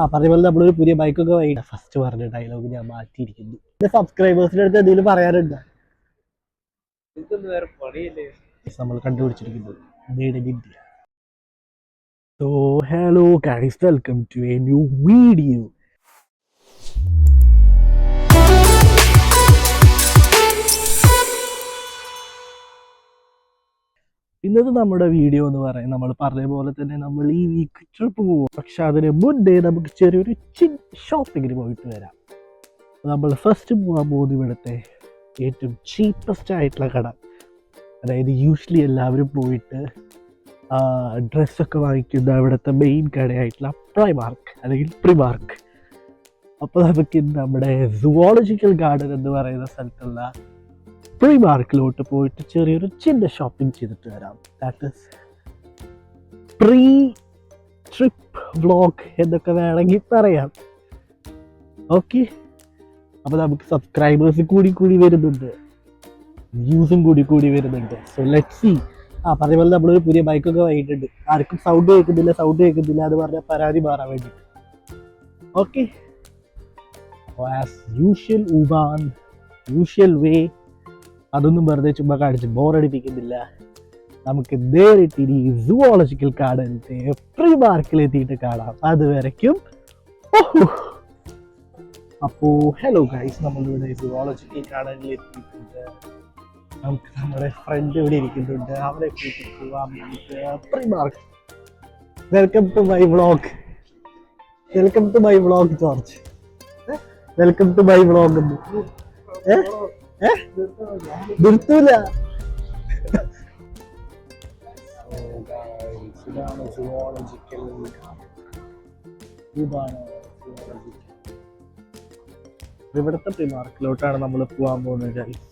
ആ പറഞ്ഞ പോലെ നമ്മളൊരു പുതിയ ബൈക്കൊക്കെ വൈകിട്ട് ഫസ്റ്റ് പറഞ്ഞ ഡയലോഗ് ഞാൻ മാറ്റിയിരിക്കുന്നു. എന്റെ സബ്സ്ക്രൈബേഴ്സിന്റെ അടുത്ത് എന്തെങ്കിലും പറയാനുണ്ടോ? നമ്മൾ കണ്ടുപിടിച്ചിരിക്കുന്നത് so hello guys welcome to a new video ഇന്നത്തെ നമ്മുടെ വീഡിയോ എന്ന് പറയുന്നത് നമ്മൾ പറഞ്ഞ പോലെ തന്നെ നമ്മൾ ഈ വീക്ക് ട്രിപ്പ് പോകും പക്ഷെ അതിന് മുന്നേ നമുക്ക് ചെറിയൊരു ചിൻ ഷോപ്പിങ്ങിന് പോയിട്ട് വരാം. നമ്മൾ ഫസ്റ്റ് പോകാൻ പോകുന്ന ഇവിടുത്തെ ഏറ്റവും ചീപ്പസ്റ്റ് ആയിട്ടുള്ള കട. അതായത് യൂഷ്വലി എല്ലാവരും പോയിട്ട് ഡ്രസ്സൊക്കെ വാങ്ങിക്കുന്ന അവിടുത്തെ മെയിൻ കടയായിട്ടുള്ള പ്രൈമാർക്ക് അല്ലെങ്കിൽ പ്രിമാർക്ക് അപ്പോൾ നമുക്ക് നമ്മുടെ സുവോളജിക്കൽ ഗാർഡൻ എന്ന് പറയുന്ന സ്ഥലത്തുള്ള പ്രിമാർക്കിലോട്ട് പോയിട്ട് ചെറിയൊരു ചിന്ന ഷോപ്പിംഗ് ചെയ്തിട്ട് വരാം. That is pre trip vlog എന്നൊക്കെ വേണമെങ്കിൽ പറയാം. ഓക്കെ അപ്പോൾ നമുക്ക് സബ്സ്ക്രൈബേഴ്സ് കൂടി കൂടി വരുന്നുണ്ട്. വ്യൂസും കൂടി കൂടി വരുന്നുണ്ട്. സോ ലെറ്റ് സി ആ പറഞ്ഞ പോലെ നമ്മളൊരു പുതിയ ബൈക്കൊക്കെ വാങ്ങിയിട്ടുണ്ട്. ആർക്കും സൗണ്ട് കേൾക്കുന്നില്ല സൗണ്ട് കേൾക്കുന്നില്ല എന്ന് പറഞ്ഞാൽ പരാതി മാറാൻ വേണ്ടി ഓക്കെ ആസ് യൂഷ്വൽ ഉബാൻ യൂഷ്വൽ വേ അതൊന്നും വെറുതെ ചുമ്മാ കാണിച്ച് ബോറടിപ്പിക്കുന്നില്ല. നമുക്ക് നേരിട്ടിനി സുവോളജിക്കൽ ഗാർഡനത്തെ പ്രീ മാർക്കിലെത്തിയിട്ട് കാണാം. അതുവരയ്ക്കും. വരയ്ക്കും അപ്പോൾ ഹലോ ഗൈസ് നമ്മളിവിടെ സുവോളജിക്കൽ ഗാർഡനിൽ എത്തിയിട്ടുണ്ട്. നമുക്ക് നമ്മുടെ ഫ്രണ്ട് ഇവിടെ ഇരിക്കുന്നുണ്ട്. വേണ്ടിയിട്ട് Primark welcome to my vlog welcome to my vlog George welcome to my vlog നിർത്തൂല. ഇതാണ് ഇവിടുത്തെ പ്രിമാർക്കിലോട്ടാണ് നമ്മൾ പോകാൻ പോകുന്നത് ഗൈസ്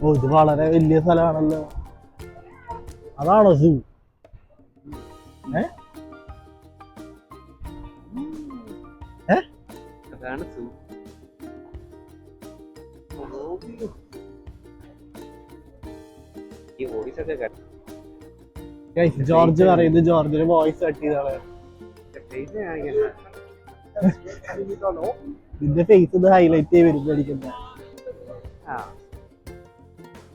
ഓ ഇത് വളരെ വലിയ സ്ഥലമാണല്ലോ. അതാണോ സൂ ഏ? അതാണ് സൂ ഈ വോയിസ് ഒക്കെ ജോർജ് പറയുന്നത് ജോർജിന് വോയിസ് കട്ട് ചെയ്താണ് നിന്റെ ഫേസ് ഇത് ഹൈലൈറ്റ് ചെയ്ത് വരുന്നടിക്കുന്ന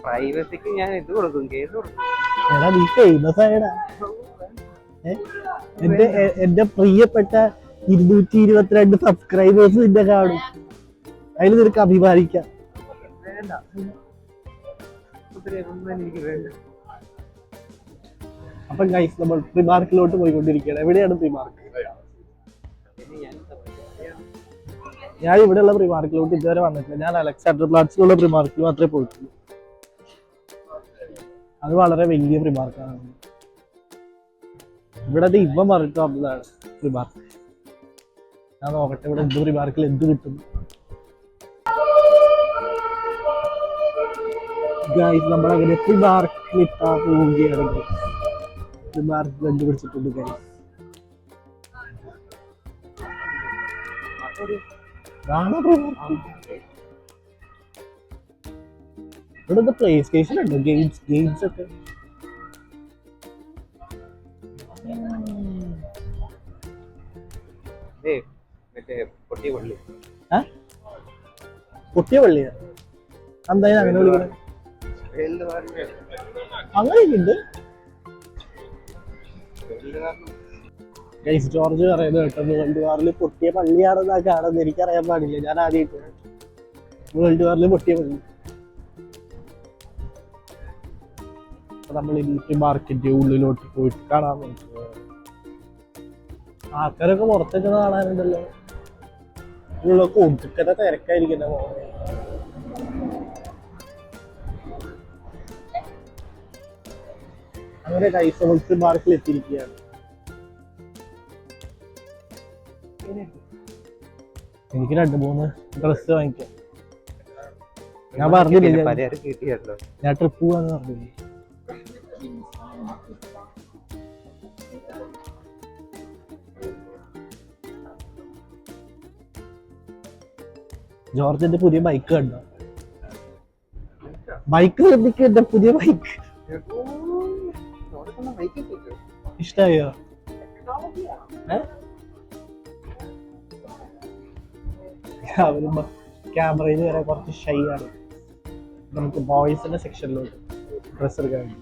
പ്രൈവസിക്ക് ഞാൻ ഇത് കൊടുക്കും കേസ് കൊടുക്കും. എടാ നീ ഫേമസ് ആയടാ. എന്റെ എന്റെ പ്രിയപ്പെട്ട ഇരുന്നൂറ്റി ഇരുപത്തിരണ്ട് സബ്സ്ക്രൈബേഴ്സ് നിന്നെ കാണും. അതിൽ നിനക്ക് അഭിമാനിക്കാം. അപ്പൊ ഗൈസ് നമ്മൾ പ്രിമാർക്കിലോട്ട് പോയിക്കൊണ്ടിരിക്കുകയാണ്. എവിടെയാണ് പ്രിമാർക്ക് ഞാൻ ഇവിടെ ഞാൻ ഇവിടെയുള്ള പ്രിമാർക്കിലോട്ട് ഇതുവരെ വന്നിട്ടില്ല. ഞാൻ അലക്സാണ്ടർ പ്ലാറ്റ്സിലുള്ള പ്രിമാർക്കിൽ മാത്രമേ പോയിട്ടുള്ളൂ. അത് വളരെ വലിയ പ്രിമാർക്കാണ് ഇവിടെ ഇവൻ പറഞ്ഞിട്ട് വന്നതാണ് പ്രിമാർക്ക് ഞാൻ നോക്കട്ടെ ഇവിടെ എന്ത് പാർക്കിൽ എന്ത് കിട്ടും. ഗൈസ് നമ്മളങ്ങനെ പ്രിമാർക്കിൽ എത്താൻ പോവുകയാണ് പ്രിമാർക്ക് കണ്ടുപിടിച്ചിട്ടുണ്ട് ഗൈസ് ഇവിടെ പ്ലേ സ്റ്റേഷൻ ഉണ്ട് ഗെയിംസ് ഗെയിംസ് ഒക്കെ. മറ്റേ പൊട്ടി പള്ളി ഏ? പൊട്ടിയ എന്തായാലും അങ്ങനെ വിളിക്കണേ? അങ്ങനെയൊക്കെ ഉണ്ട് ഗൈസ് ജോർജ് പറയുന്നത് കേട്ടോ വേൾഡ് വാറിൽ പൊട്ടിയ പള്ളിയാണെന്നാ കാണുന്നത്. എനിക്കറിയാൻ പാടില്ല. ഞാൻ ആദ്യമായിട്ട് വേൾഡ് വാറിൽ പൊട്ടിയ പള്ളി. നമ്മൾ ഇനി മാർക്കറ്റ് ഉള്ളിലോട്ട് പോയിട്ട് കാണാൻ നോക്കുക ആൾക്കാരൊക്കെ പുറത്തേക്ക് കാണാനുണ്ടല്ലോ. ഉള്ള കൊടുക്കത്തെ തിരക്കായിരിക്കും മോനെ അങ്ങനെ കൈസമൽസ് മാർക്കിൽ എത്തിയിരിക്കുകയാണ്. എനിക്ക് രണ്ട് മൂന്ന് ഡ്രസ്സ് വാങ്ങിക്കാം. ഞാൻ പറഞ്ഞില്ല ഞാൻ ട്രിപ്പ് പോവാന്ന് പറഞ്ഞില്ലേ. ജോർജിന്റെ പുതിയ ബൈക്ക് കണ്ടോ? ബൈക്ക് ശ്രദ്ധിക്കുക എന്റെ പുതിയ ബൈക്ക്. ഇഷ്ടായോ? ക്യാമറയിൽ വരെ കുറച്ച് ഷൈ ആണ്. നമുക്ക് ബോയ്സിന്റെ സെക്ഷനിലോട്ട് ഡ്രസ് എടുക്കാൻ വേണ്ടി.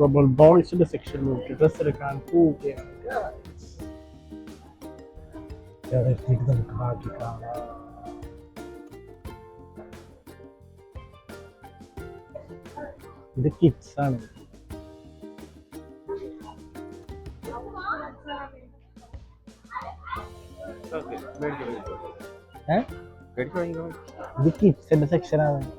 നമ്മൾ ബോയ്സിന്റെ സെക്ഷനിലോട്ട് ഡ്രസ് എടുക്കാൻ പോവുകയാണ് അവിടെ എത്തിയിട്ട് നമുക്ക് ബാക്കി കാണാം ഇത് കിഡ്സ് ആണ് ഓക്കേ, മേടിച്ചോ, മേടിച്ചോ. ഏഹ് മേടിച്ചോ, വാങ്ങിക്കോ. ഇത് കിഡ്സിന്റെ സെക്ഷൻ ആണ് പറയാം,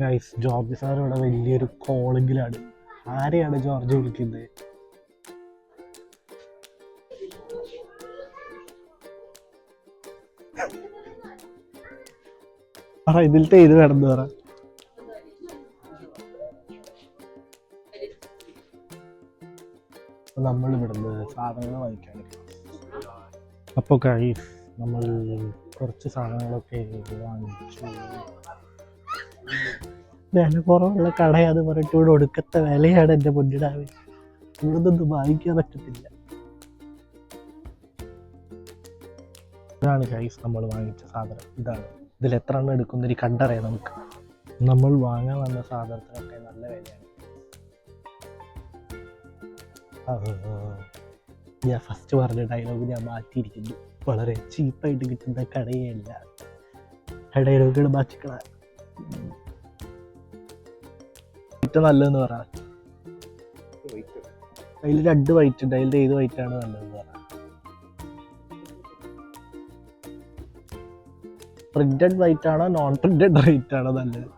ഗൈസ് ജോർജ് സാർ ഇവിടെ വലിയൊരു കോളിങ്ങിലാണ്. ആരെയാണ് ജോർജ് വിളിക്കുന്നത്? പറ ഇതിലത്തെ ഇത് വേണം പറ. നമ്മൾ ഇവിടുന്ന് സാധനങ്ങൾ വാങ്ങിക്കാൻ അപ്പോൾ ഗൈസ് നമ്മൾ കുറച്ച് സാധനങ്ങളൊക്കെ വാങ്ങിച്ചു. വില കുറവുള്ള കടയാന്ന് പറഞ്ഞിട്ട് ഇവിടെ ഒടുക്കത്തെ വിലയാണ് എന്റെ മുന്നിടാവ് ഇവിടുന്നൊന്നും വാങ്ങിക്കാൻ പറ്റത്തില്ല. ഇതാണ് ഗൈസ് നമ്മൾ വാങ്ങിച്ച സാധനം. ഇതാണ്. ഇതിൽ എത്ര എണ്ണം എടുക്കുന്ന ഒരു കണ്ടറിയാം നമുക്ക്. നമ്മൾ വാങ്ങാൻ വന്ന സാധനത്തിനൊക്കെ നല്ല വിലയാണ്. ഞാൻ ഫസ്റ്റ് പറഞ്ഞ ഡയലോഗ് ഞാൻ മാറ്റിയിരിക്കുന്നു. വളരെ ചീപ്പായിട്ട് കിട്ടുന്ന കടയല്ല ഡയലോഗുകൾ മാറ്റിക്കള. ഏറ്റവും നല്ലതെന്ന് പറ വൈറ്റ്. അതിൽ രണ്ട് വൈറ്റ് ഉണ്ട്. അതിൽ ഏത് വൈറ്റ് ആണ് നല്ലതെന്ന് പറ പ്രിന്റഡ് വൈറ്റ് ആണോ നോൺ പ്രിന്റഡ് വൈറ്റ് ആണോ നല്ലത്?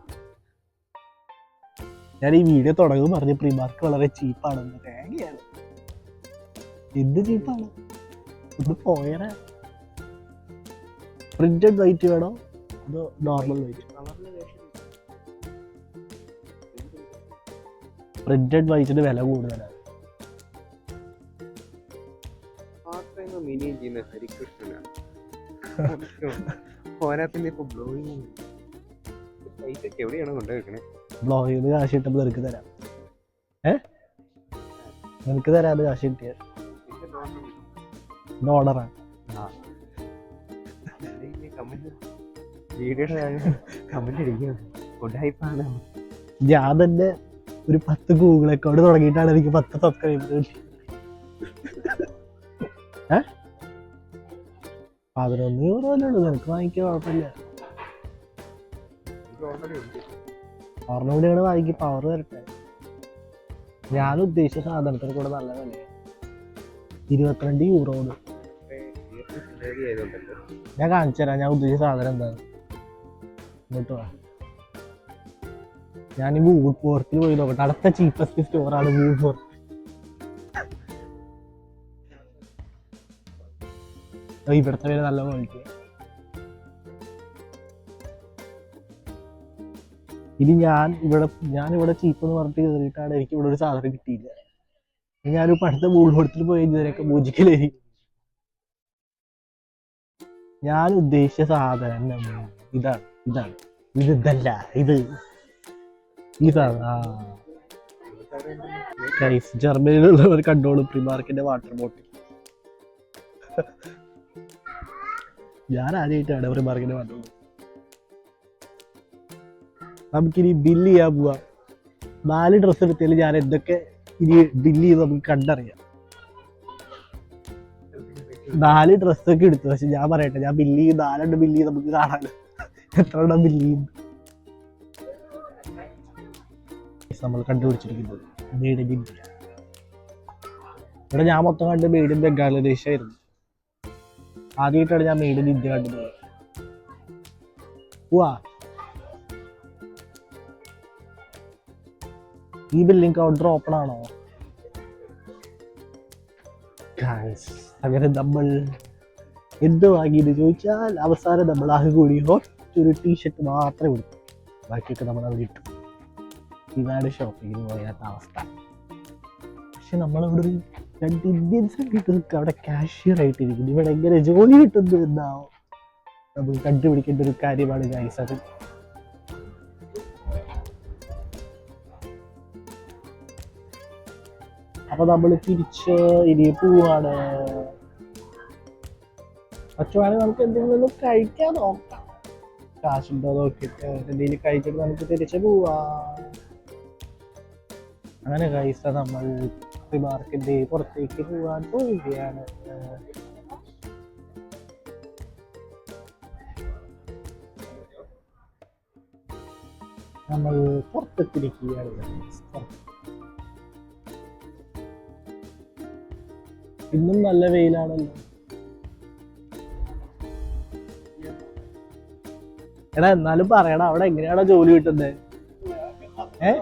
ഞാൻ ഈ വീഡിയോ തുടങ്ങും പറഞ്ഞ പ്രിമാർക്ക് വളരെ ചീപ്പാണെന്ന് തേങ്ങയാണ് എന്ത് ചീപ്പാണ് ഇത് പോയറ പ്രിന്റഡ് വൈറ്റ് വേണോ? അതോ നോർമൽ വൈറ്റ് ഒക്കെ വൈറ്റിന് വില കൂടുതലാണ്. ചെയ്ത് കാശ് കിട്ടുമ്പോൾ നിനക്ക് തരാം. ഏ? നിനക്ക് തരാന്ന് കാശ് കിട്ടിയ. ഇത് ഓർഡറാണ് കമന്റ് വീഡിയോയുടെ കമന്റ് അടിക്കുകയാണ് ഉടായ്പാണ് ഞാൻ തന്നെ ഒരു പത്ത് ഗൂഗിൾ അക്കൗണ്ട് തുടങ്ങിയിട്ടാണ് എനിക്ക് പത്ത് സബ്സ്ക്രൈബർ ഏ? പതിനൊന്ന് യൂറോ അല്ലേ ഉള്ളൂ നിനക്ക് വാങ്ങിക്കാൻ കുഴപ്പമില്ല. കൂടിയാണ് വാങ്ങിക്കും പവർ വരട്ടെ. ഞാൻ ഉദ്ദേശിച്ച സാധനത്തിന് കൂടെ നല്ല വില ഇരുപത്തിരണ്ട് യൂറോ ഞാൻ കാണിച്ചു തരാം ഞാൻ ഉദ്ദേശിച്ച സാധനം എന്താണ് ഇങ്ങോട്ട് വാ. ഞാൻ പോർട്ടിൽ പോയി നോക്കട്ടെ. അടുത്ത ചീപ്പസ്റ്റ് സ്റ്റോറാണ് ഗൂഗിൾ പോർട്ട് ഇവിടുത്തെ പേര് നല്ല ക്വാളിറ്റി ഇനി ഞാൻ ഇവിടെ ഞാൻ ഇവിടെ ചീപ്പ് എന്ന് പറഞ്ഞിട്ട് കയറിയിട്ടാണ് എനിക്ക് ഇവിടെ ഒരു സാധനം കിട്ടിയില്ല. ഞാനിപ്പോ അടുത്ത പോർട്ടിൽ പോയി ഇതുവരെയൊക്കെ പൂജിക്കലേ. ഞാൻ ഉദ്ദേശിച്ച സാധനം ഇതാണ് ഇതാണ്. ഇത് ഇതല്ല ഇത് ഗൈസ് ജർമ്മനിയിലുള്ളവർ കണ്ടോളും പ്രിമാർക്കിന്റെ വാട്ടർ ബോട്ടിൽ ഞാൻ ആദ്യമായിട്ടാണ് പ്രിമാർക്കിന്റെ വാട്ടർ ബോട്ടിൽ നമുക്കിനി ബില്ല് ചെയ്യാൻ പോവാ. നാല് ഡ്രസ്സ് എടുത്തതിൽ ഞാൻ എന്തൊക്കെ ഇനി ബില്ല് ചെയ്ത് നമുക്ക് കണ്ടറിയാം. നാല് ഡ്രസ്സൊക്കെ എടുത്തു. പക്ഷെ ഞാൻ പറയട്ടെ ഞാൻ ബില്ല് ചെയ്യും നാലെണ്ണം ബില്ല് ചെയ്ത് നമുക്ക് കാണാൻ. എത്ര എണ്ണം ബില്ല് ചെയ്യും നമ്മൾ കണ്ടുപിടിച്ചിരിക്കുന്നത്. ബീഡ് ഇന്ത്യ ഇവിടെ ഞാൻ മൊത്തം കണ്ട് ഇൻ ആയിരുന്നു. ആദ്യമായിട്ടാണ് ഞാൻ ഇൻ ഇന്ത്യ കണ്ടത്. പോവാ ഈ ബിൽഡിംഗ് കൗണ്ടർ ഓപ്പൺ ആണോ? അങ്ങനെ നമ്മൾ എന്ത് വാങ്ങിയെന്ന് ചോദിച്ചാൽ അവസാനം നമ്മൾ ആകെ കൂടി ഒറ്റൊരു ടീഷർട്ട് മാത്രമേ കൊടുത്തു ബാക്കിയൊക്കെ നമ്മൾ അവിടെ ഇട്ടു. ഇതാണ് ഷോപ്പിങ്ങിന് പോയാത്ത അവസ്ഥ. പക്ഷെ നമ്മളവിടെ ഒരു രണ്ട് ഇന്ത്യൻസ് കിട്ടുന്നൊക്കെ അവിടെ കാഷ്യർ ആയിട്ടിരിക്കുന്നു. ഇവിടെ എങ്ങനെ ജോലി കിട്ടുന്നു എന്നാവും. നമുക്ക് കണ്ടുപിടിക്കേണ്ട ഒരു കാര്യമാണ് ഗൈസ് അത്. അപ്പൊ നമ്മൾ തിരിച്ച് ഇനി പോവാണ്. പറ്റുവാണെങ്കിൽ നമുക്ക് എന്തെങ്കിലും കഴിക്കാൻ നോക്കാം. കാശുണ്ടോ നോക്കിയിട്ട്. എന്തെങ്കിലും കഴിച്ചിട്ട് നമുക്ക് തിരിച്ച് പോവാം. അങ്ങനെ കഴിച്ച നമ്മൾ മാർക്കിന്റെ പുറത്തേക്ക് പോവാൻ പോവുകയാണ്. നമ്മൾ പുറത്തെത്തിരിക്കുകയാണ്. ഇന്നും നല്ല വെയിലാണല്ലോ. എടാ എന്നാലും പറയടാ അവിടെ എങ്ങനെയാണോ ജോലി കിട്ടുന്നത് ഏ?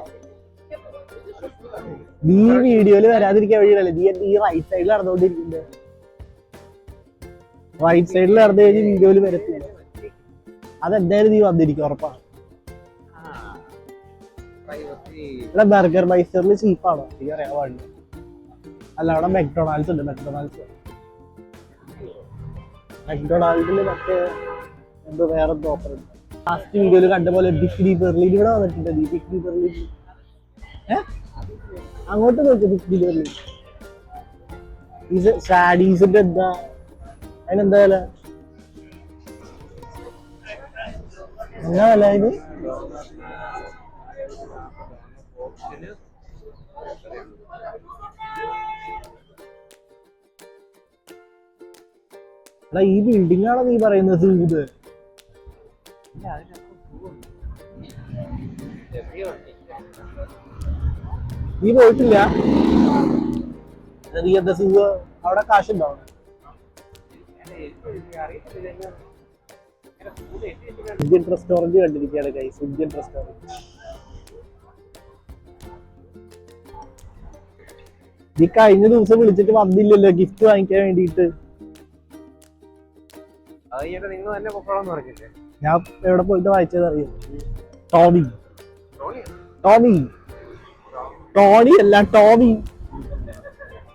നീ വീഡിയോയിൽ വരാതിരിക്കാൻ വഴിയില്ലല്ലേ നീ ഈ റൈറ്റ് സൈഡിൽ നടന്നുകൊണ്ടിരിക്കുന്നത് റൈറ്റ് സൈഡിൽ നടന്നു കഴിഞ്ഞ് വീഡിയോയിൽ വരത്തില്ല. അതെന്തായാലും നീ വന്നിരിക്കും ഉറപ്പാണ്. ഇവിടെ ബർഗർ മൈസ്റ്ററിൽ ചീപ്പാണോ എനിക്ക് അറിയാൻ പാടില്ല. അല്ല അവിടെ മെക്ഡൊണാൾഡ്സ് ഉണ്ട് മെക്ഡൊണാൾഡ്സ് മെക്ഡൊണാൾഡിൽ മറ്റേ എന്തോ വേറെ ഓഫർ ഉണ്ട്. ലാസ്റ്റ് വീഡിയോയിൽ കണ്ട പോലെ ഡി ബെർലിൻ ഇവിടെ വന്നിട്ടുണ്ട് നീ ഡി ബെർലിൻ ഏ? അങ്ങോട്ട് നോക്കി ഇത് ഷാഡീസിന്റെ എന്താ? അതിനെന്താ വില? എന്നാ വില അതിന് ഈ ബിൽഡിംഗ് ആണോ നീ പറയുന്നത് ഇത് നീ പോയിട്ടില്ല? എന്നാ നീ എന്താ സിംഗ് അവിടെ കാശുണ്ടോ? ഇന്ത്യൻ റെസ്റ്റോറന്റ് കണ്ടിരിക്കുകയാണ് ഗൈസ് ഇന്ത്യൻ റെസ്റ്റോറന്റ്. നീ കഴിഞ്ഞ ദിവസം വിളിച്ചിട്ട് വന്നില്ലല്ലോ ഗിഫ്റ്റ് വാങ്ങിക്കാൻ വേണ്ടിയിട്ട്. ഞാൻ എവിടെ പോയിട്ട് വായിച്ചത് അറിയാം ടോമി ടോണി. ടോമി ടോണി അല്ല ടോമി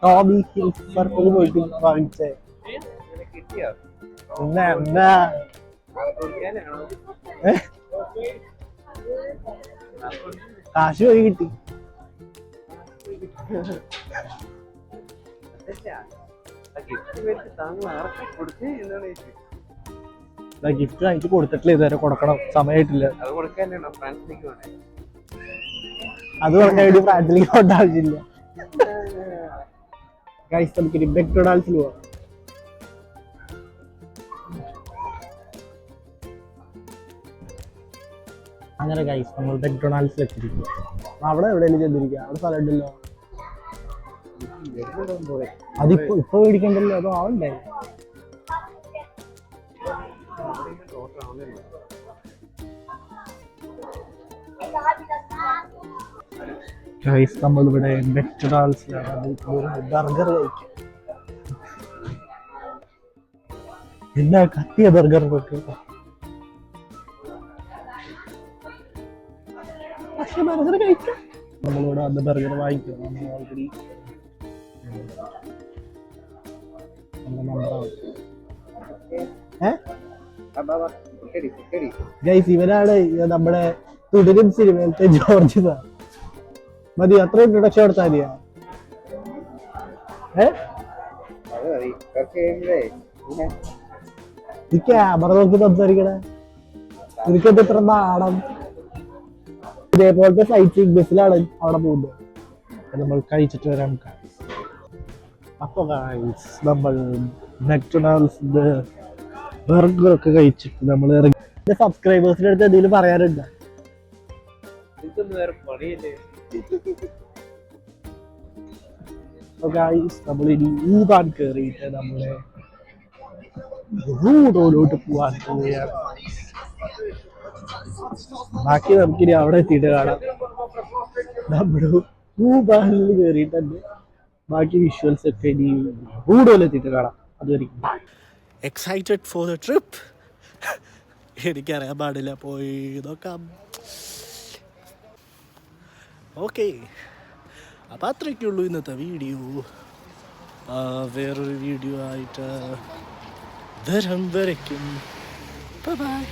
ടോമി ഹിൽസർക്കിൾ പോയിട്ട് വാങ്ങിച്ചേ എന്നാ എന്നാ? കാശ് പോയി കിട്ടി. ഗിഫ്റ്റ് വാങ്ങിച്ച് കൊടുത്തിട്ടില്ല ഇതുവരെ കൊടുക്കണം. സമയമായിട്ടില്ല. അത് കൊടുക്കാനാണോ ഫ്രാൻസിലേക്ക് വേണേ അത് പറഞ്ഞാൽ ഫ്രാൻസിലേക്ക് പോകേണ്ട ആവശ്യമില്ല ഗൈസ് നമുക്ക് ഇനി മെക്ഡൊണാൾഡ്സിൽ പോവാം. അങ്ങനെ ഗൈസ് നമ്മൾ മെക്ഡൊണാൾഡ്സിൽ എത്തിയിരിക്കുക അവിടെ എവിടെയെങ്കിലും ചെന്നിരിക്കുക. അവിടെ സ്ഥലം ഉണ്ടല്ലോ വരുന്നുണ്ടോ പോലെ അതിപ്പോ ഇപ്പൊ മേടിക്കണ്ടല്ലോ? അതോ ആവണ്ടേ? ഗൈസ് നമ്മളിവിടെ മെക്ഡൊണാൾഡ്സിലാണ് ബർഗർ കഴിക്കും. എന്നാ കത്തിയ ബർഗർ പക്ഷെ ബർഗർ കഴിക്കാം. നമ്മളിവിടെ വന്ന് ബർഗർ വാങ്ങിക്കും. നമ്മൾ ഓൾറെഡി ഗൈസ് ഇവനാണ് നമ്മുടെ തുടരും സിനിമയിലത്തെ ജോർജ് സാർ. മതി അത്ര പ്രൊഡക്ഷൻ എടുത്താൽ മതിയാ? ഏ? ക്യാമറ നോക്കി സംസാരിക്കണേ. എനിക്കത് ഇത്ര നാടം ഇതേപോലത്തെ ഫ്ലൈറ്റ് ബസ്സിലാണ് അവിടെ പോകുന്നത്. നമ്മൾ കഴിച്ചിട്ട് വരാം. അപ്പൊ നമ്മൾ മെക്ഡൊണാൾഡ്സിന്റെ ബർഗർ കഴിച്ചിട്ട് നമ്മൾ ഇറങ്ങി. സബ്സ്ക്രൈബേഴ്സിന്റെ അടുത്ത് എന്തെങ്കിലും പറയാനുണ്ടോ? ഇതൊന്നും നമ്മൾ ഇനി ഊതാൻ കയറിയിട്ട് നമ്മളെ റൂഡോലോട്ട് പോവാൻ പോവുകയാണ്. ബാക്കി നമുക്കിനി അവിടെ എത്തിയിട്ട് കാണാം. നമ്മുടെ ഊബാനിൽ കയറിയിട്ടുണ്ട് ബാക്കി വിഷ്വൽസ് ഒക്കെ ഇനി റൂഡോയിൽ എത്തിയിട്ട് കാണാം. അതുവരെയും എക്സൈറ്റഡ് ഫോർ ദ ട്രിപ്പ് എനിക്കറിയാൻ പാടില്ല. പോയി നോക്കാം. ഓക്കെ. അപ്പം അത്രയ്ക്കുള്ളൂ ഇന്നത്തെ വീഡിയോ. വേറൊരു വീഡിയോ ആയിട്ട് വരം വരയ്ക്കും. ബൈ